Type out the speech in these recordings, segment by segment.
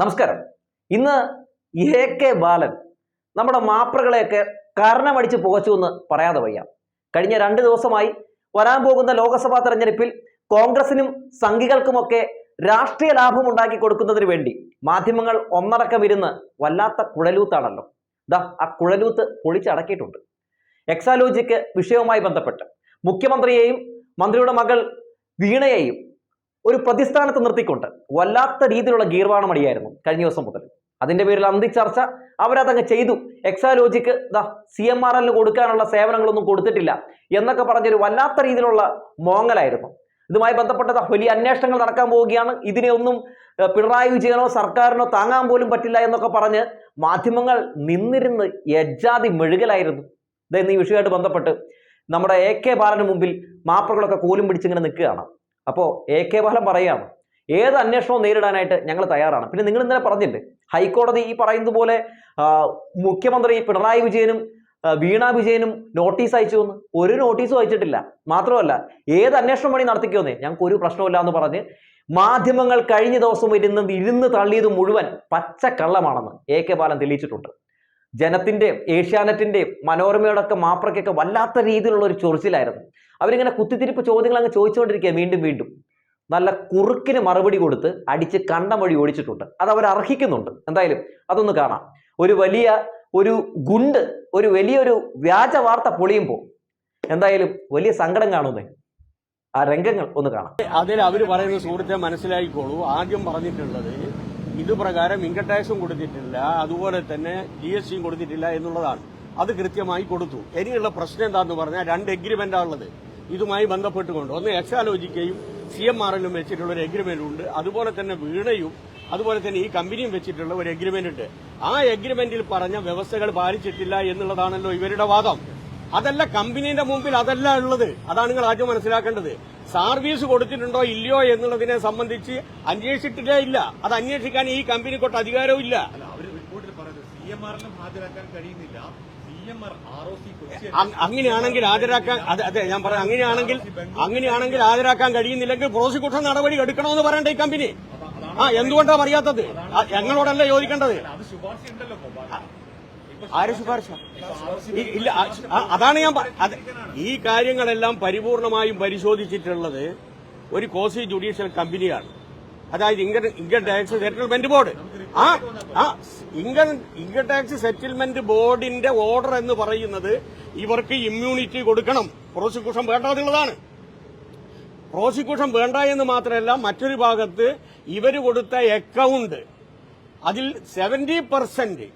നമസ്കാരം. ഇന്ന് A K ബാലൻ നമ്മുടെ മാപ്രകളെയൊക്കെ കർണമടിച്ച് പുകച്ചു എന്ന് പറയാതെ വയ്യ. കഴിഞ്ഞ രണ്ട് ദിവസമായി വരാൻ പോകുന്ന ലോക്സഭാ തെരഞ്ഞെടുപ്പിൽ കോൺഗ്രസിനും സംഘികൾക്കുമൊക്കെ രാഷ്ട്രീയ ലാഭം ഉണ്ടാക്കി കൊടുക്കുന്നതിന് വേണ്ടി മാധ്യമങ്ങൾ ഒന്നടക്കം ഇരുന്ന് വല്ലാത്ത കുഴലൂത്താണല്ലോ. ദാ ആ കുഴലൂത്ത് പൊളിച്ചടക്കിയിട്ടുണ്ട്. എക്സാലോജിക്ക് വിഷയവുമായി ബന്ധപ്പെട്ട് മുഖ്യമന്ത്രിയെയും മന്ത്രിയുടെ മകൾ വീണയെയും ഒരു പ്രതിസ്ഥാനത്ത് നിർത്തിക്കൊണ്ട് വല്ലാത്ത രീതിയിലുള്ള ഗീർവാണമടിയായിരുന്നു കഴിഞ്ഞ ദിവസം മുതൽ. അതിന്റെ പേരിൽ അന്തിച്ചർച്ച അവരതങ്ങ് ചെയ്തു. എക്സാലോജിക്ക് ദാ സി എം ആർ എല്ലിന് കൊടുക്കാനുള്ള സേവനങ്ങളൊന്നും കൊടുത്തിട്ടില്ല എന്നൊക്കെ പറഞ്ഞൊരു വല്ലാത്ത രീതിയിലുള്ള മോങ്ങലായിരുന്നു. ഇതുമായി ബന്ധപ്പെട്ട വലിയ അന്വേഷണങ്ങൾ നടക്കാൻ പോവുകയാണ്. ഇതിനെ ഒന്നും പിണറായി വിജയനോ സർക്കാരിനോ താങ്ങാൻ പോലും പറ്റില്ല എന്നൊക്കെ പറഞ്ഞ് മാധ്യമങ്ങൾ നിന്നിരുന്ന് യജാതി മെഴുകലായിരുന്നു. ഇതെന്ന് ഈ വിഷയമായിട്ട് ബന്ധപ്പെട്ട് നമ്മുടെ എ കെ ബാലന് മുമ്പിൽ മാപ്പുകളൊക്കെ കോലും പിടിച്ചിങ്ങനെ നിൽക്കുകയാണ്. അപ്പോൾ എ കെ ബാലൻ പറയുകയാണ് ഏത് അന്വേഷണവും നേരിടാനായിട്ട് ഞങ്ങൾ തയ്യാറാണ്. പിന്നെ നിങ്ങൾ ഇന്നലെ പറഞ്ഞില്ലേ ഹൈക്കോടതി ഈ പറയുന്നത് പോലെ മുഖ്യമന്ത്രി പിണറായി വിജയനും വീണ വിജയനും നോട്ടീസ് അയച്ചു എന്ന്. ഒരു നോട്ടീസും അയച്ചിട്ടില്ല. മാത്രമല്ല ഏത് അന്വേഷണം പണി നടത്തിക്കുമെന്നേ ഞങ്ങൾക്ക് ഒരു പ്രശ്നമില്ല എന്ന് പറഞ്ഞ് മാധ്യമങ്ങൾ കഴിഞ്ഞ ദിവസം ഇരുന്ന് ഇരുന്ന് തള്ളിയത് മുഴുവൻ പച്ചക്കള്ളമാണെന്ന് എ കെ ബാലൻ തെളിയിച്ചിട്ടുണ്ട്. ജനത്തിന്റെയും ഏഷ്യാനെറ്റിന്റെയും മനോരമയുടെ ഒക്കെ മാപ്രക്കൊക്കെ വല്ലാത്ത രീതിയിലുള്ള ഒരു ചൊറിച്ചിലായിരുന്നു. അവരിങ്ങനെ കുത്തിത്തിരിപ്പ് ചോദ്യങ്ങൾ അങ്ങ് ചോദിച്ചുകൊണ്ടിരിക്കുക വീണ്ടും വീണ്ടും. നല്ല കുറുക്കിന് മറുപടി കൊടുത്ത് അടിച്ച് കണ്ടം വഴി ഓടിച്ചിട്ടുണ്ട്. അത് അവർ അർഹിക്കുന്നുണ്ട്. എന്തായാലും അതൊന്ന് കാണാം. ഒരു വലിയ ഒരു ഗുണ്ട് ഒരു വലിയൊരു വ്യാജ വാർത്ത പൊളിയുമ്പോൾ എന്തായാലും വലിയ സങ്കടം കാണുന്നേ. ആ രംഗങ്ങൾ ഒന്ന് കാണാം. അതിൽ അവർ പറയുന്ന സുഹൃത്തെ മനസ്സിലാക്കിക്കോളൂ. ആദ്യം പറഞ്ഞിട്ടുള്ളത് ഇത് പ്രകാരം ഇൻകം ടാക്സും കൊടുത്തിട്ടില്ല. അതുപോലെ തന്നെ ജി എസ് ടിയും കൊടുത്തിട്ടില്ല എന്നുള്ളതാണ്. അത് കൃത്യമായി കൊടുത്തു. ഇനിയുള്ള പ്രശ്നം എന്താന്ന് പറഞ്ഞാൽ രണ്ട് എഗ്രിമെന്റാണ് ഉള്ളത്. ഇതുമായി ബന്ധപ്പെട്ടുകൊണ്ട് ഒന്ന് എക്സാലോജിക്കയും സി എം എല്ലും വെച്ചിട്ടുള്ള ഒരു എഗ്രിമെന്റ് ഉണ്ട്. അതുപോലെ തന്നെ വീണയും അതുപോലെ തന്നെ ഈ കമ്പനിയും വെച്ചിട്ടുള്ള ഒരു എഗ്രിമെന്റ് ഉണ്ട്. ആ എഗ്രിമെന്റിൽ പറഞ്ഞ വ്യവസ്ഥകൾ പാലിച്ചിട്ടില്ല എന്നുള്ളതാണല്ലോ ഇവരുടെ വാദം. അതല്ല കമ്പനീന്റെ മുമ്പിൽ അതല്ല ഉള്ളത്. അതാണ് നിങ്ങൾ ആദ്യം മനസ്സിലാക്കേണ്ടത്. സർവീസ് കൊടുത്തിട്ടുണ്ടോ ഇല്ലയോ എന്നുള്ളതിനെ സംബന്ധിച്ച് അന്വേഷിച്ചിട്ടേ ഇല്ല. അത് അന്വേഷിക്കാൻ ഈ കമ്പനി കൊട്ട അധികാരവും ഇല്ല. അങ്ങനെയാണെങ്കിൽ ഹാജരാക്കാൻ അതെ ഞാൻ പറയാം. അങ്ങനെയാണെങ്കിൽ അങ്ങനെയാണെങ്കിൽ ഹാജരാക്കാൻ കഴിയുന്നില്ലെങ്കിൽ പ്രോസിക്യൂഷൻ നടപടി എടുക്കണമെന്ന് പറയണ്ട ഈ കമ്പനി. ആ എന്തുകൊണ്ടാണ് അറിയാത്തത്? ഞങ്ങളോടല്ലേ ചോദിക്കേണ്ടത്? അത് ശുപാർശ ഉണ്ടല്ലോ. ആര് ശുപാർശ? ഇല്ല അതാണ് ഞാൻ ഈ കാര്യങ്ങളെല്ലാം പരിപൂർണമായും പരിശോധിച്ചിട്ടുള്ളത് ഒരു കോസി ജുഡീഷ്യൽ കമ്പനിയാണ്. അതായത് income income tax settlement board. ആ ആ ഇൻകം ഇൻകം ടാക്സ് സെറ്റിൽമെന്റ് ബോർഡിന്റെ ഓർഡർ എന്ന് പറയുന്നത് ഇവർക്ക് ഇമ്മ്യൂണിറ്റി കൊടുക്കണം. പ്രോസിക്യൂഷൻ വേണ്ടാന്നുള്ളതാണ് പ്രോസിക്യൂഷൻ വേണ്ട എന്ന് മാത്രമല്ല മറ്റൊരു ഭാഗത്ത് ഇവർ കൊടുത്ത അക്കൗണ്ട് അതിൽ സെവന്റി പെർസെന്റ്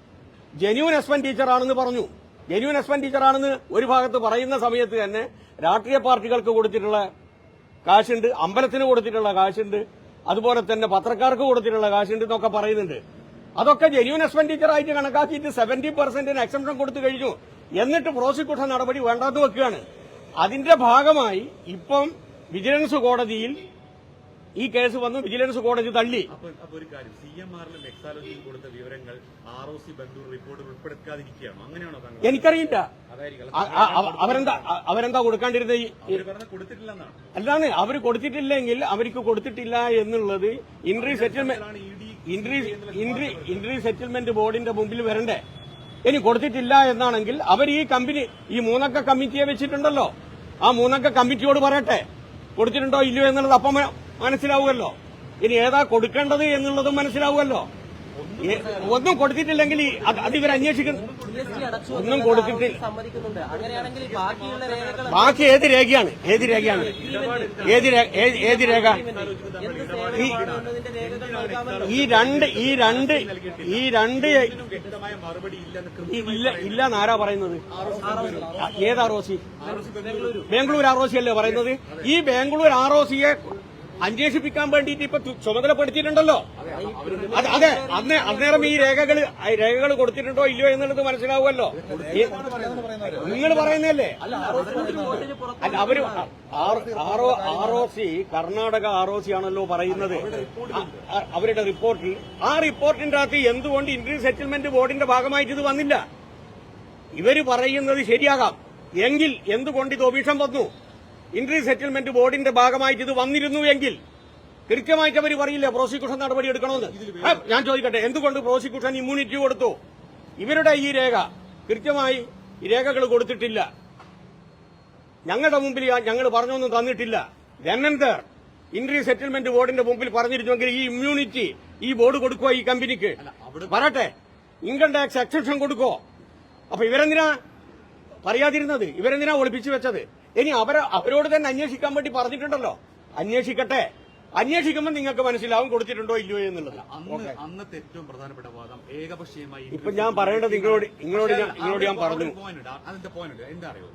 ജെന്യൂൻ എസ് ടീച്ചറാണെന്ന് പറഞ്ഞു. ജെന്യൂൻ എസ് ടീച്ചറാണെന്ന് ഒരു ഭാഗത്ത് പറയുന്ന സമയത്ത് തന്നെ രാഷ്ട്രീയ പാർട്ടികൾക്ക് കൊടുത്തിട്ടുള്ള കാശുണ്ട് അമ്പലത്തിന് കൊടുത്തിട്ടുള്ള കാശുണ്ട് അതുപോലെ തന്നെ പത്രക്കാർക്ക് കൊടുത്തിട്ടുള്ള കാശുണ്ട് എന്നൊക്കെ പറയുന്നുണ്ട്. അതൊക്കെ ജെന്യൂൻ എക്സ്പെൻഡിച്ചർ ആയിട്ട് കണക്കാക്കിയിട്ട് സെവന്റി പെർസെന്റിന് എക്സംഷൻ കൊടുത്തു കഴിഞ്ഞു. എന്നിട്ട് പ്രോസിക്യൂഷൻ നടപടി വേണ്ടാന്ന് വെക്കുകയാണ്. അതിന്റെ ഭാഗമായി ഇപ്പം വിജിലൻസ് കോടതിയിൽ ഈ കേസ് വന്ന് വിജിലൻസ് കോടതി തള്ളി. അപ്പൊ ഒരു കാര്യം സി എം ആറിലും എക്സാലോജിയും കൊടുത്ത വിവരങ്ങൾ ആർ ഒ സി ബന്ധൂർ റിപ്പോർട്ടിൽ ഉൾപ്പെടുത്താതിരിക്കുകയാണോ? അങ്ങനെയാണോ താങ്കൾ എനിക്കറിയില്ല. അവരെന്താ അവരെന്താ കൊടുക്കാണ്ടിരുന്നത്? അവർ കൊടുത്തിട്ടില്ലെന്നാണ്. അല്ലാന്ന് അവർ കൊടുത്തിട്ടില്ലെങ്കിൽ അവർക്ക് കൊടുത്തിട്ടില്ല എന്നുള്ളത് interim settlement interim interim interim settlement ബോർഡിന്റെ മുമ്പിൽ വരണ്ടേ? ഇനി കൊടുത്തിട്ടില്ല എന്നാണെങ്കിൽ അവർ ഈ കമ്പനി ഈ മൂന്നക്ക കമ്മിറ്റിയെ വെച്ചിട്ടുണ്ടല്ലോ. ആ മൂന്നക്ക കമ്മിറ്റിയോട് പറയട്ടെ. കൊടുത്തിട്ടുണ്ടോ ഇല്ലയോ എന്നുള്ളത് അപ്പം മനസ്സിലാവുമല്ലോ. ഇനി ഏതാ കൊടുക്കേണ്ടത് എന്നുള്ളതും മനസ്സിലാവുമല്ലോ. ഒന്നും കൊടുത്തിട്ടില്ലെങ്കിൽ അതിവരെ അത് ഇവർ അന്വേഷിക്കുന്നു. ഒന്നും കൊടുത്തിട്ടില്ല. സമ്മതിക്കുന്നുണ്ട്. അങ്ങനെയാണെങ്കിൽ ബാക്കിയുള്ള രേഖകൾ ബാക്കി ഏത് രേഖയാണ്? ഏത് രേഖയാണ്? ഏത് ഏത് രേഖ? ഈ രണ്ട് ഈ രണ്ട് ഈ രണ്ട് ഇല്ല ഇല്ല എന്നാരാ പറയുന്നത്? ഏതാ ഏത് R O C? Bangalore R O C അല്ലേ പറയുന്നത്? ഈ ബാംഗ്ലൂർ ആർ ഒ സിയെ അന്വേഷിപ്പിക്കാൻ വേണ്ടിയിട്ട് ഇപ്പൊ ചുമതലപ്പെടുത്തിയിട്ടുണ്ടല്ലോ. അത് അന്ന് അന്നേരം ഈ രേഖകൾ രേഖകൾ കൊടുത്തിട്ടുണ്ടോ ഇല്ലയോ എന്നുള്ളത് മനസ്സിലാവുമല്ലോ. നിങ്ങൾ പറയുന്നതല്ലേ? അല്ല അവർ R O C Karnataka R O C ആണല്ലോ പറയുന്നത്. അവരുടെ റിപ്പോർട്ടിൽ ആ റിപ്പോർട്ടിന്റെ അകത്ത് എന്തുകൊണ്ട് ഇന്ത്യൻ സെറ്റിൽമെന്റ് ബോർഡിന്റെ ഭാഗമായിട്ട് ഇത് വന്നില്ല? ഇവർ പറയുന്നത് ശരിയാകാം. എങ്കിൽ എന്തുകൊണ്ട് ഇത് ഒബീഷം വന്നു? ഇന്ത്യൻ സെറ്റിൽമെന്റ് ബോർഡിന്റെ ഭാഗമായിട്ട് ഇത് വന്നിരുന്നു എങ്കിൽ കൃത്യമായിട്ട് അവർ പറയില്ല പ്രോസിക്യൂഷൻ നടപടി എടുക്കണമെന്ന്? ഞാൻ ചോദിക്കട്ടെ എന്തുകൊണ്ട് പ്രോസിക്യൂഷൻ ഇമ്മ്യൂണിറ്റി കൊടുത്തു? ഇവരുടെ ഈ രേഖ കൃത്യമായി രേഖകൾ കൊടുത്തിട്ടില്ല. ഞങ്ങളുടെ മുമ്പിൽ ഞങ്ങൾ പറഞ്ഞൊന്നും തന്നിട്ടില്ല. രന്നന്തർ ഇൻട്രി സെറ്റിൽമെന്റ് ബോർഡിന്റെ മുമ്പിൽ പറഞ്ഞിരുന്നുവെങ്കിൽ ഈ ഇമ്മ്യൂണിറ്റി ഈ ബോർഡ് കൊടുക്കുക ഈ കമ്പനിക്ക് പറയട്ടെ ഇൻകം ടാക്സ് എക്സെപ്ഷൻ കൊടുക്കോ അപ്പൊ ഇവരെന്തിനാ പറയാതിരുന്നത്? ഇവരെന്തിനാ ഒളിപ്പിച്ചു വെച്ചത്? ഇനി അവരെ അവരോട് തന്നെ അന്വേഷിക്കാൻ വേണ്ടി പറഞ്ഞിട്ടുണ്ടല്ലോ. അന്വേഷിക്കട്ടെ. അന്വേഷിക്കുമ്പോൾ നിങ്ങൾക്ക് മനസ്സിലാവും കൊടുത്തിട്ടുണ്ടോ ഇല്ലയോ എന്നുള്ളത്. അന്ന് അന്നത്തെ ഏറ്റവും പ്രധാനപ്പെട്ട വാദം ഏകപക്ഷീയമായി ഇപ്പൊ ഞാൻ പറയേണ്ടത് നിങ്ങളോട് നിങ്ങളോട് ഞാൻ നിങ്ങളോട് ഞാൻ പറഞ്ഞു. പോയിന്റ് അതിന്റെ പോയിന്റ് എന്താ അറിയോ?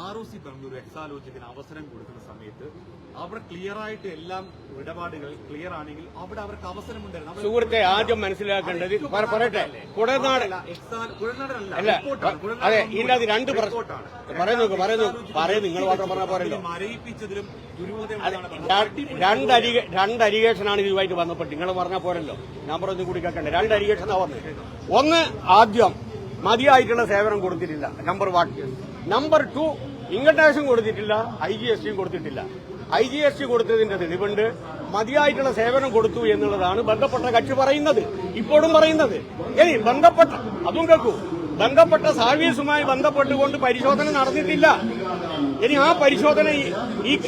ആർ ഒ സി ബംഗളൂരു എക്സാലോജിക്കിന് അവസരം കൊടുക്കുന്ന സമയത്ത് അവിടെ ക്ലിയർ ആയിട്ട് എല്ലാം ഇടപാടുകൾ ക്ലിയർ ആണെങ്കിൽ അവിടെ അവർക്ക് അവസരമുണ്ടായിരുന്നു. സുഹൃത്തെ ആദ്യം മനസ്സിലാക്കേണ്ടത് പറ- പറയട്ടെ. കുടനാട് അല്ല, അതെ രണ്ട്. പറയുന്നു പറയുന്നു നിങ്ങൾ മാത്രം പറഞ്ഞ പോരല്ലോ. മരയിപ്പിച്ചതിലും രണ്ട് രണ്ട് അരികേഷനാണ് ഇതുമായിട്ട് ബന്ധപ്പെട്ട്. നിങ്ങൾ പറഞ്ഞ പോരല്ലോ. ഞാൻ പറഞ്ഞു കൂടി കേൾക്കണ്ടേ? രണ്ട് അരികേഷനാണ് പറഞ്ഞത് ഒന്ന് ആദ്യം മതിയായിട്ടുള്ള സേവനം കൊടുത്തിട്ടില്ല. Number one number two income ടാക്സും കൊടുത്തിട്ടില്ല. ഐ ജി എസ് ടിയും കൊടുത്തിട്ടില്ല. ഐ ജി എസ് ടി കൊടുത്തതിന്റെ തെളിവുണ്ട്. മതിയായിട്ടുള്ള സേവനം കൊടുത്തു എന്നുള്ളതാണ് ബന്ധപ്പെട്ട കക്ഷി പറയുന്നത്. ഇപ്പോഴും പറയുന്നത്. ഇനി ബന്ധപ്പെട്ട അതും കേൾക്കൂ. ബന്ധപ്പെട്ട സർവീസുമായി ബന്ധപ്പെട്ടുകൊണ്ട് പരിശോധന നടന്നിട്ടില്ല. ഇനി ആ പരിശോധന ഈ-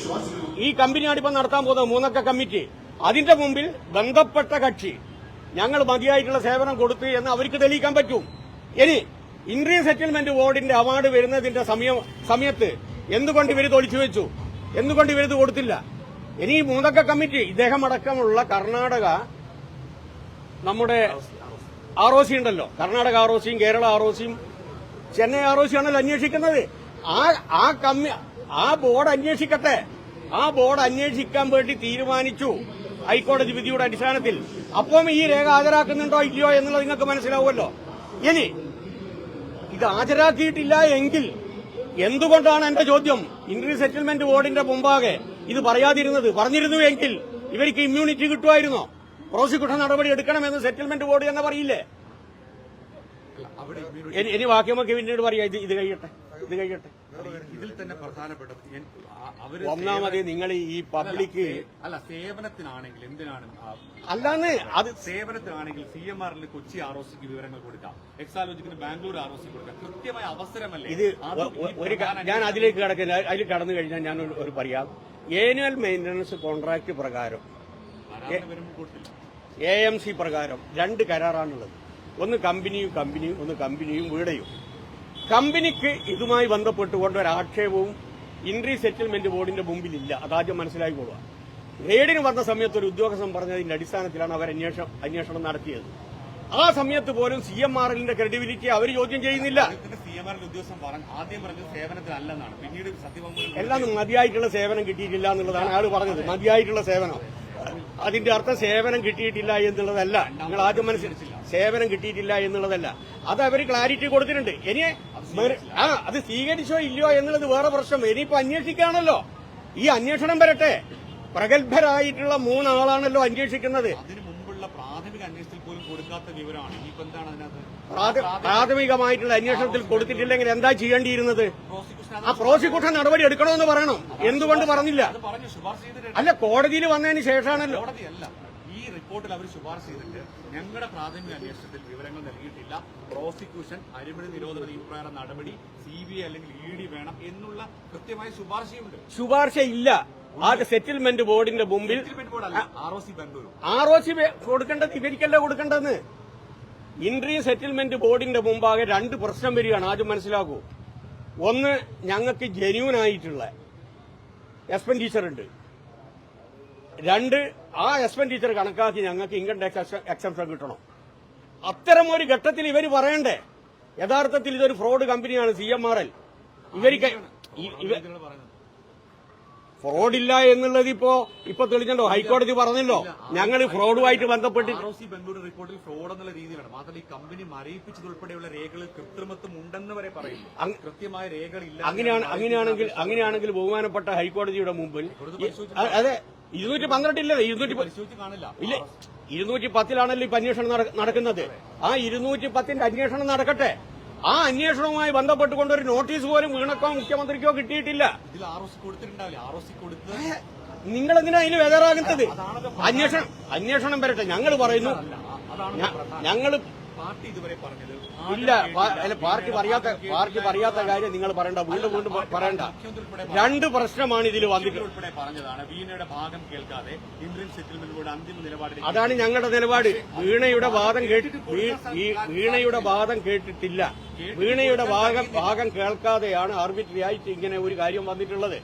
ഈ കമ്പനിയാണ് ഇപ്പം നടത്താൻ പോകുന്നത് മൂന്നക്ക കമ്മിറ്റി അതിന്റെ മുമ്പിൽ ബന്ധപ്പെട്ട കക്ഷി. ഞങ്ങൾ മതിയായിട്ടുള്ള സേവനം കൊടുത്തു എന്ന് അവർക്ക് തെളിയിക്കാൻ പറ്റും. ഇനി ഇന്ത്യൻ സെറ്റിൽമെന്റ് ബോർഡിന്റെ അവാർഡ് വരുന്നതിന്റെ സമയം സമയത്ത് എന്തുകൊണ്ട് ഇവർ തൊളിച്ചു വെച്ചു? എന്തുകൊണ്ട് ഇവരിത് കൊടുത്തില്ല? ഇനി മൂന്നക്ക കമ്മിറ്റി ഇദ്ദേഹം അടക്കമുള്ള കർണാടക നമ്മുടെ ആർ ഒ സി ഉണ്ടല്ലോ. കർണാടക ആർ ഒ സിയും കേരള ആർ ഒ സിയും ചെന്നൈ ആർ ഒ സി ആണല്ലോ അന്വേഷിക്കുന്നത്. ആ ആ കമ്മി ആ ബോർഡ് അന്വേഷിക്കട്ടെ. ആ ബോർഡ് അന്വേഷിക്കാൻ വേണ്ടി തീരുമാനിച്ചു ഹൈക്കോടതി വിധിയുടെ അടിസ്ഥാനത്തിൽ. അപ്പം ഈ രേഖ ഹാജരാക്കുന്നുണ്ടോ ഇല്ലയോ എന്നുള്ളത് നിങ്ങൾക്ക് മനസ്സിലാവുമല്ലോ. ഇനി ഇത് ഹാജരാക്കിയിട്ടില്ല എങ്കിൽ എന്തുകൊണ്ടാണ് എന്റെ ചോദ്യം? ഇന്റർ സെറ്റിൽമെന്റ് ബോർഡിന്റെ മുമ്പാകെ ഇത് പറയാതിരുന്നത് പറഞ്ഞിരുന്നു എങ്കിൽ ഇവർക്ക് ഇമ്മ്യൂണിറ്റി കിട്ടുമായിരുന്നോ? പ്രോസിക്യൂഷൻ നടപടി എടുക്കണമെന്ന് സെറ്റിൽമെന്റ് ബോർഡ് തന്നെ പറയില്ലേ? ഇനി- വാക്യമൊക്കെ പിന്നീട് പറയാം. ഇത് ഇത് കഴിയട്ടെ. ഇത് കഴിയട്ടെ. ഇതിൽ തന്നെ ആ- അവർ ഒന്നാമത് നിങ്ങൾ ഈ പബ്ലിക് അല്ല സേവനത്തിനാണെങ്കിൽ എന്തിനാണ് അല്ലാന്ന് അത് സേവനത്തിനാണെങ്കിൽ സി എം ആറിന് കൊച്ചി ആർ ഒ സിക്ക് വിവരങ്ങൾ കൊടുക്കാം. എക്സാലോജിക്കിന് ബാംഗ്ലൂർ ആർ ഒ സി കൊടുക്കാം. കൃത്യമായ അവസരമല്ലേ? ഇത് ഒരു ഞാൻ അതിലേക്ക് കിടക്കില്ല. അതിൽ കടന്നു കഴിഞ്ഞാൽ ഞാൻ ഒരു- പറയാം. ഏനുവൽ മെയിന്റനൻസ് കോൺട്രാക്ട് പ്രകാരം. എ എം സി പ്രകാരം രണ്ട് കരാറാണുള്ളത്. ഒന്ന് കമ്പനിയും കമ്പനിയും ഒന്ന് കമ്പനിയും വീടയും. കമ്പനിക്ക് ഇതുമായി ബന്ധപ്പെട്ടുകൊണ്ട് ഒരു ആക്ഷേപവും ഇൻട്രി സെറ്റിൽമെന്റ് ബോർഡിന്റെ മുമ്പിലില്ല. അതാദ്യം മനസ്സിലാക്കിക്കൊള്ളുക റെയ്ഡിന് വന്ന സമയത്ത് ഒരു ഉദ്യോഗസ്ഥൻ പറഞ്ഞതിന്റെ അടിസ്ഥാനത്തിലാണ് അവർ അന്വേഷണം അന്വേഷണം നടത്തിയത്. ആ സമയത്ത് പോലും സി എം ആർ എല്ലിന്റെ ക്രെഡിബിലിറ്റി അവർ ചോദ്യം ചെയ്യുന്നില്ല. എല്ലാം മതിയായിട്ടുള്ള സേവനം കിട്ടിയിട്ടില്ല എന്നുള്ളതാണ് അയാൾ പറഞ്ഞത്. മതിയായിട്ടുള്ള സേവനം. അതിന്റെ അർത്ഥം സേവനം കിട്ടിയിട്ടില്ല എന്നുള്ളതല്ല. നിങ്ങൾ ആദ്യം മനസ്സിലാക്കില്ല സേവനം കിട്ടിയിട്ടില്ല. എന്നുള്ളതല്ല. അത് അവർ ക്ലാരിറ്റി കൊടുത്തിട്ടുണ്ട്. ഇനി ആ അത് സ്വീകരിച്ചോ ഇല്ലയോ എന്നുള്ളത് വേറെ പ്രശ്നം. ഇനിയിപ്പോ അന്വേഷിക്കുകയാണല്ലോ ഈ അന്വേഷണം വരട്ടെ. പ്രഗത്ഭരായിട്ടുള്ള മൂന്നാളാണല്ലോ അന്വേഷിക്കുന്നത്. പ്രാഥമികമായിട്ടുള്ള അന്വേഷണത്തിൽ കൊടുത്തിട്ടില്ലെങ്കിൽ എന്താ ചെയ്യേണ്ടിയിരുന്നത്? ആ പ്രോസിക്യൂഷൻ നടപടി എടുക്കണമെന്ന് പറയണം? എന്തുകൊണ്ട് പറഞ്ഞില്ല? അല്ല കോടതിയിൽ വന്നതിന് ശേഷമാണല്ലോ. ഈ റിപ്പോർട്ടിൽ അവർ ശുപാർശ ചെയ്തിട്ട് ഞങ്ങളുടെ പ്രാഥമിക അന്വേഷണത്തിൽ വിവരങ്ങൾ നൽകിയിട്ടില്ല. പ്രോസിക്യൂഷൻ അഴിമതി നിരോധന നിയമപ്രകാരം നടപടി സി ബി ഐ അല്ലെങ്കിൽ ഇ ഡി വേണം എന്നുള്ള കൃത്യമായ ശുപാർശയുണ്ട്. ശുപാർശ ഇല്ല. ആ സെറ്റിൽമെന്റ് ബോർഡിന്റെ മുമ്പിൽ R O C Bengaluru R O C കൊടുക്കേണ്ടത് ഇവർക്കല്ല കൊടുക്കേണ്ടതെന്ന്? ഇൻട്രീം സെറ്റിൽമെന്റ് ബോർഡിന്റെ മുമ്പാകെ രണ്ട് പ്രശ്നം വരികയാണ്. ആദ്യം മനസ്സിലാക്കൂ. ഒന്ന് ഞങ്ങൾക്ക് ജെന്യൂൻ ആയിട്ടുള്ള എക്സ്പെൻഡിച്ചർ ഉണ്ട്. രണ്ട് ആ എക്സ്പെൻഡിച്ചർ കണക്കാക്കി ഞങ്ങൾക്ക് ഇൻകം ടാക്സ് എക്സംഷൻ കിട്ടണം. അത്തരം ഒരു ഘട്ടത്തിൽ ഇവർ പറയണ്ടേ? യഥാർത്ഥത്തിൽ ഇതൊരു ഫ്രോഡ് കമ്പനിയാണ് സി എം ആർ എൽ ഇവർക്ക് ഫ്രോഡ് ഇല്ല എന്നുള്ളത് ഇപ്പോ ഇപ്പൊ തെളിഞ്ഞല്ലോ ഹൈക്കോടതി പറഞ്ഞല്ലോ ഞങ്ങൾ ഫ്രോഡുമായിട്ട് ബന്ധപ്പെട്ട് ബംഗളൂരു റിപ്പോർട്ടിൽ ഫ്രോഡ് എന്നുള്ള രീതിയിലാണ്. മാത്രമല്ല ഈ കമ്പനി മരയിപ്പിച്ചതുൾപ്പെടെയുള്ള രേഖകളിൽ കൃത്രിമത്വം ഉണ്ടെന്ന് വരെ പറയുന്നു. കൃത്യമായ രേഖകളില്ല അങ്ങനെയാണ് അങ്ങനെയാണെങ്കിൽ അങ്ങനെയാണെങ്കിൽ ബഹുമാനപ്പെട്ട ഹൈക്കോടതിയുടെ മുമ്പിൽ അതെ ഇരുന്നൂറ്റി പന്ത്രണ്ടില്ലേ ഇരുന്നൂറ്റി കാണില്ല. ഇല്ല. ഇരുന്നൂറ്റി പത്തിലാണല്ലോ ഇപ്പൊ അന്വേഷണം നടക്കുന്നത്. ആ ഇരുന്നൂറ്റി പത്തിന്റെ അന്വേഷണം നടക്കട്ടെ. ആ അന്വേഷണവുമായി ബന്ധപ്പെട്ടുകൊണ്ട് ഒരു നോട്ടീസ് പോലും വീണക്കോ മുഖ്യമന്ത്രിക്കോ കിട്ടിയിട്ടില്ല. നിങ്ങൾ എന്തിനാ അതിന് വേദറാകുന്നത് അന്വേഷണം അന്വേഷണം വരട്ടെ. ഞങ്ങൾ പറയുന്നു ഞങ്ങൾ പാർട്ടി ഇതുവരെ പറഞ്ഞത് ഇല്ല അല്ല പാർട്ടി പറയാത്ത പാർട്ടി പറയാത്ത കാര്യം നിങ്ങൾ പറയണ്ട. വീണ്ടും വീണ്ടും പറയണ്ട. രണ്ട് പ്രശ്നമാണ് ഇതിൽ വന്നിട്ടുള്ളത് പറഞ്ഞതാണ്. വീണയുടെ ഭാഗം കേൾക്കാതെ ഇന്ത്യൻ സെറ്റിൽമെന്റിലൂടെ അന്തിമ നിലപാട് അതാണ് ഞങ്ങളുടെ നിലപാട്. വീണയുടെ വാദം കേട്ടി ഈ വീണയുടെ വാദം കേട്ടിട്ടില്ല. വീണയുടെ ഭാഗം ഭാഗം കേൾക്കാതെയാണ് ആർബിട്രറി ആയിട്ട് ഇങ്ങനെ ഒരു കാര്യം വന്നിട്ടുള്ളത്.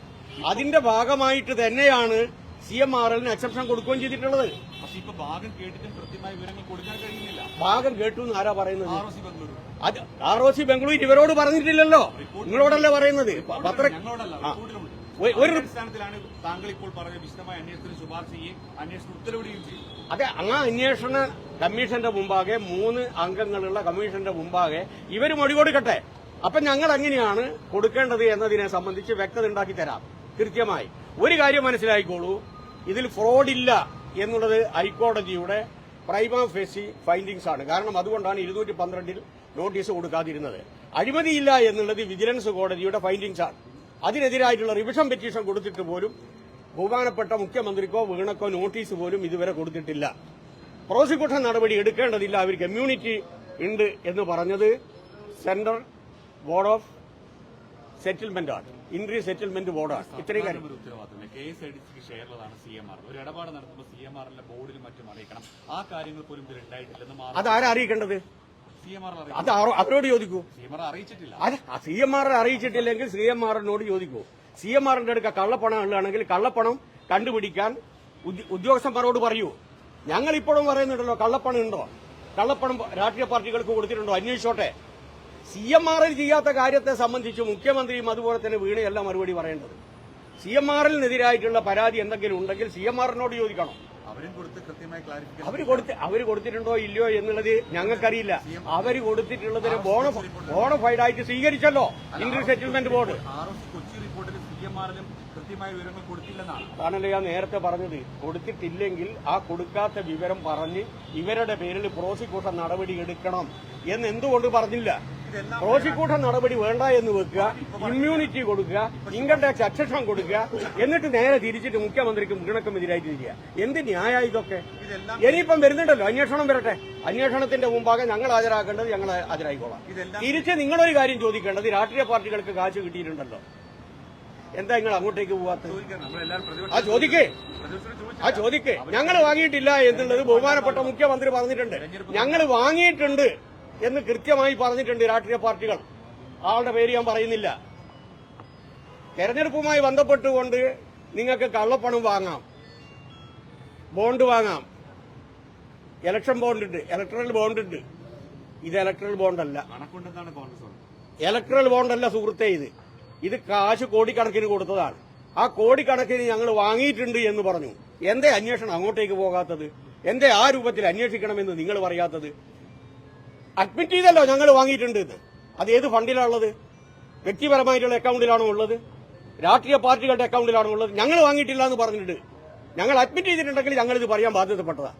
അതിന്റെ ഭാഗമായിട്ട് തന്നെയാണ് സി എം ആർ എല്ലിന് എക്സെപ്ഷൻ കൊടുക്കുകയും ചെയ്തിട്ടുള്ളത്. പക്ഷെ ഇപ്പൊ ഭാഗം കേട്ടിട്ടും കൃത്യമായ വിവരങ്ങൾ കൊടുക്കാൻ കഴിയുന്നില്ല. ഭാഗം കേട്ടു എന്ന് ആരാ പറയുന്നത്? R O C Bengaluru. അത് ആർ ഒ സി ബംഗളൂരു ഇവരോട് പറഞ്ഞിട്ടില്ലല്ലോ. നിങ്ങളോടല്ലേ പറയുന്നത്? പത്ര ഞങ്ങളോടല്ല റിപ്പോർട്ടിലുണ്ട്. ഒരു- അടിസ്ഥാനത്തിലാണ് താങ്കൾ ഇപ്പോൾ പറഞ്ഞ വിശദമായ അന്വേഷണത്തിന് ശുപാർശ ചെയ്യുകയും അന്വേഷണം ഉത്തരവിടുകയും ചെയ്യും. അതെ ആ അന്വേഷണ കമ്മീഷന്റെ മുമ്പാകെ മൂന്ന് അംഗങ്ങളുള്ള കമ്മീഷന്റെ മുമ്പാകെ ഇവർ മൊഴി കൊടുക്കട്ടെ. അപ്പൊ ഞങ്ങൾ എങ്ങനെയാണ് കൊടുക്കേണ്ടത് എന്നതിനെ സംബന്ധിച്ച് വ്യക്തത ഉണ്ടാക്കി തരാം. കൃത്യമായി. ഒരു കാര്യം മനസ്സിലായിക്കോളൂ. ഇതിൽ ഫ്രോഡില്ല എന്നുള്ളത് ഹൈക്കോടതിയുടെ പ്രൈമ ഫേസി ഫൈൻഡിങ്സ് ആണ്. കാരണം അതുകൊണ്ടാണ് ഇരുന്നൂറ്റി പന്ത്രണ്ടിൽ നോട്ടീസ് കൊടുക്കാതിരുന്നത്. അഴിമതിയില്ല എന്നുള്ളത് വിജിലൻസ് കോടതിയുടെ ഫൈൻഡിങ്സ് ആണ്. അതിനെതിരായിട്ടുള്ള റിവിഷൻ പെറ്റീഷൻ കൊടുത്തിട്ട് പോലും ബഹുമാനപ്പെട്ട മുഖ്യമന്ത്രിക്കോ വീണക്കോ നോട്ടീസ് പോലും ഇതുവരെ കൊടുത്തിട്ടില്ല. പ്രോസിക്യൂഷൻ നടപടി എടുക്കേണ്ടതില്ല. അവർക്ക് ഇമ്മ്യൂണിറ്റി ഉണ്ട് എന്ന് പറഞ്ഞത് സെൻട്രൽ ബോർഡ് ഓഫ് സെറ്റിൽമെന്റ് ആണ്. ഇൻട്രി സെറ്റിൽമെന്റ് ബോർഡാണ് ഇത്രയും കാര്യം. ഉത്തരവാദിത്തമില്ല കെ എസ് ഐ ഡി സിക്ക് ഷെയറുള്ളതാണ് സി എം ആർ ഒരു ഇടപാട് നടത്തുമ്പോൾ സി എം ആറിന്റെ ബോർഡിലും മറ്റും അറിയിക്കണം. ആ കാര്യങ്ങൾ പോലും ഇതിൽ ഉണ്ടായിട്ടില്ലെന്ന് അതാരാ അറിയിക്കേണ്ടത്? അത് അവരോട് ചോദിക്കൂ. സി എം ആർ അറിയിച്ചിട്ടില്ലെങ്കിൽ സി എം ആറിനോട് ചോദിക്കൂ. സി എം ആറിന്റെ അടുക്ക കള്ളപ്പണം ഉള്ളതാണെങ്കിൽ കള്ളപ്പണം കണ്ടുപിടിക്കാൻ ഉദ്യ- ഉദ്യോഗസ്ഥന്മാരോട് പറയൂ. ഞങ്ങൾ ഇപ്പോഴും പറയുന്നുണ്ടല്ലോ കള്ളപ്പണം ഉണ്ടോ? കള്ളപ്പണം രാഷ്ട്രീയ പാർട്ടികൾക്ക് കൊടുത്തിട്ടുണ്ടോ? അന്വേഷിച്ചോട്ടെ. സി എം ആറിൽ ചെയ്യാത്ത കാര്യത്തെ സംബന്ധിച്ച് മുഖ്യമന്ത്രിയും അതുപോലെ തന്നെ വീണയല്ല മറുപടി പറയേണ്ടത്. സി എം ആറിനെതിരായിട്ടുള്ള പരാതി എന്തെങ്കിലും ഉണ്ടെങ്കിൽ സി എം ആറിനോട് ചോദിക്കണം. അവർ കൊടുത്ത് അവർ കൊടുത്ത് അവർ കൊടുത്തിട്ടുണ്ടോ ഇല്ലയോ എന്നുള്ളത് ഞങ്ങൾക്കറിയില്ല. അവർ കൊടുത്തിട്ടുള്ളതിന് ബോണ ബോണഫൈഡ് ആയിട്ട് സ്വീകരിച്ചല്ലോ. ഇന്ത്യൻ സെറ്റിൽമെന്റ് ബോർഡ് കൊച്ചി റിപ്പോർട്ടിൽ സി എം ആറിലും കൃത്യമായ വിവരങ്ങൾ കൊടുത്തില്ലെന്നാണ്. അതാണല്ലോ ഞാൻ നേരത്തെ പറഞ്ഞത്? കൊടുത്തിട്ടില്ലെങ്കിൽ ആ കൊടുക്കാത്ത വിവരം പറഞ്ഞ് ഇവരുടെ പേരിൽ പ്രോസിക്യൂഷൻ നടപടി എടുക്കണം. എന്ന് എന്തുകൊണ്ട് പറഞ്ഞില്ല? പ്രോസിക്യൂഷൻ നടപടി വേണ്ട എന്ന് വെക്കുക ഇമ്മ്യൂണിറ്റി കൊടുക്കുക ഇൻകം ടാക്സ് അക്ഷക്ഷം കൊടുക്കുക എന്നിട്ട് നേരെ തിരിച്ചിട്ട് മുഖ്യമന്ത്രിക്കും വീണക്കും എതിരായിട്ട് തിരിക്കുക എന്ത് ന്യായ ഇതൊക്കെ? ഇനിയിപ്പം വരുന്നുണ്ടല്ലോ അന്വേഷണം വരട്ടെ. അന്വേഷണത്തിന്റെ മുമ്പാകെ ഞങ്ങൾ ഹാജരാക്കേണ്ടത് ഞങ്ങൾ ഹാജരായിക്കോളാം. തിരിച്ച് നിങ്ങളൊരു കാര്യം ചോദിക്കേണ്ടത് രാഷ്ട്രീയ പാർട്ടികൾക്ക് കാശ് കിട്ടിയിട്ടുണ്ടല്ലോ. എന്താ നിങ്ങൾ അങ്ങോട്ടേക്ക് പോവാത്തത്? ആ ചോദിക്കേ. ആ ചോദിക്കേ. ഞങ്ങൾ വാങ്ങിയിട്ടില്ല എന്നുള്ളത് ബഹുമാനപ്പെട്ട മുഖ്യമന്ത്രി പറഞ്ഞിട്ടുണ്ട്. ഞങ്ങൾ വാങ്ങിയിട്ടുണ്ട്. എന്ന് കൃത്യമായി പറഞ്ഞിട്ടുണ്ട് രാഷ്ട്രീയ പാർട്ടികൾ. ആളുടെ പേര് ഞാൻ പറയുന്നില്ല. തെരഞ്ഞെടുപ്പുമായി ബന്ധപ്പെട്ടുകൊണ്ട് നിങ്ങൾക്ക് കള്ളപ്പണം വാങ്ങാം. ബോണ്ട് വാങ്ങാം. ഇലക്ഷൻ ബോണ്ടുണ്ട്. ഇലക്ട്രൽ ബോണ്ടുണ്ട്. ഇത് ഇലക്ട്രൽ ബോണ്ടല്ല. ഇലക്ട്രൽ ബോണ്ടല്ല സുഹൃത്തെ ഇത്. ഇത് കാശ് കോടിക്കണക്കിന് കൊടുത്തതാണ്. ആ കോടിക്കണക്കിന് ഞങ്ങൾ വാങ്ങിയിട്ടുണ്ട് എന്ന് പറഞ്ഞു. എന്തേ അന്വേഷണം അങ്ങോട്ടേക്ക് പോകാത്തത്? എന്തേ ആ രൂപത്തിൽ അന്വേഷിക്കണമെന്ന് നിങ്ങൾ പറയാത്തത്? അഡ്മിറ്റ് ചെയ്തല്ലോ ഞങ്ങൾ വാങ്ങിയിട്ടുണ്ട് ഇത്. അത് ഏത് ഫണ്ടിലാണുള്ളത് വ്യക്തിപരമായിട്ടുള്ള അക്കൗണ്ടിലാണോ ഉള്ളത്? രാഷ്ട്രീയ പാർട്ടികളുടെ അക്കൗണ്ടിലാണോ ഉള്ളത്? ഞങ്ങൾ വാങ്ങിയിട്ടില്ല എന്ന് പറഞ്ഞിട്ടുണ്ട് ഞങ്ങൾ അഡ്മിറ്റ് ചെയ്തിട്ടുണ്ടെങ്കിൽ ഞങ്ങൾ ഇത് പറയാൻ ബാധ്യതപ്പെട്ടതാണ്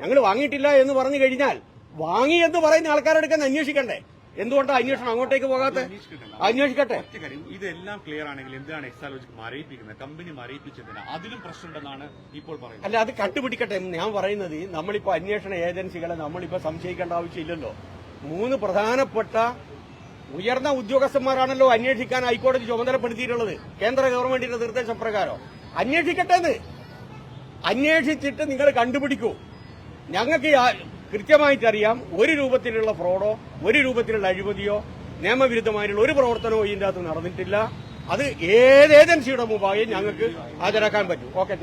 ഞങ്ങൾ വാങ്ങിയിട്ടില്ല എന്ന് പറഞ്ഞു കഴിഞ്ഞാൽ വാങ്ങി എന്ന് പറയുന്ന ആൾക്കാരെടുക്കാൻ അന്വേഷിക്കണ്ടേ? എന്തുകൊണ്ടാണ് അന്വേഷണം അങ്ങോട്ടേക്ക് പോകാത്ത? അന്വേഷിക്കട്ടെ. ഇതെല്ലാം ക്ലിയർ ആണെങ്കിൽ എന്താണ് എക്സാലോജിക്ക് മരയിപ്പിക്കുന്നത് കമ്പനി മരയിപ്പിച്ചതിന് അതിലും പ്രശ്നമുണ്ടെന്നാണ് ഇപ്പോൾ പറയുന്നത്. അല്ല അത് കണ്ടുപിടിക്കട്ടെ ഞാൻ പറയുന്നത് നമ്മളിപ്പോ അന്വേഷണ ഏജൻസികളെ നമ്മളിപ്പോ സംശയിക്കേണ്ട ആവശ്യമില്ലല്ലോ. മൂന്ന് പ്രധാനപ്പെട്ട ഉയർന്ന ഉദ്യോഗസ്ഥന്മാരാണല്ലോ അന്വേഷിക്കാൻ ഹൈക്കോടതി ചുമതലപ്പെടുത്തിയിട്ടുള്ളത്. കേന്ദ്ര ഗവൺമെന്റിന്റെ നിർദ്ദേശപ്രകാരം. അന്വേഷിക്കട്ടെ എന്ന്. അന്വേഷിച്ചിട്ട് നിങ്ങൾ കണ്ടുപിടിക്കൂ. ഞങ്ങൾക്ക് കൃത്യമായിട്ടറിയാം ഒരു രൂപത്തിലുള്ള ഫ്രോഡോ ഒരു രൂപത്തിലുള്ള അഴിമതിയോ നിയമവിരുദ്ധമായിട്ടുള്ള ഒരു പ്രവർത്തനമോ ഇതിന്റെ അകത്ത് നടന്നിട്ടില്ല. അത് ഏത് ഏജൻസിയുടെ മുമ്പാകെ ഞങ്ങൾക്ക് ഹാജരാക്കാൻ പറ്റും. ഓക്കെ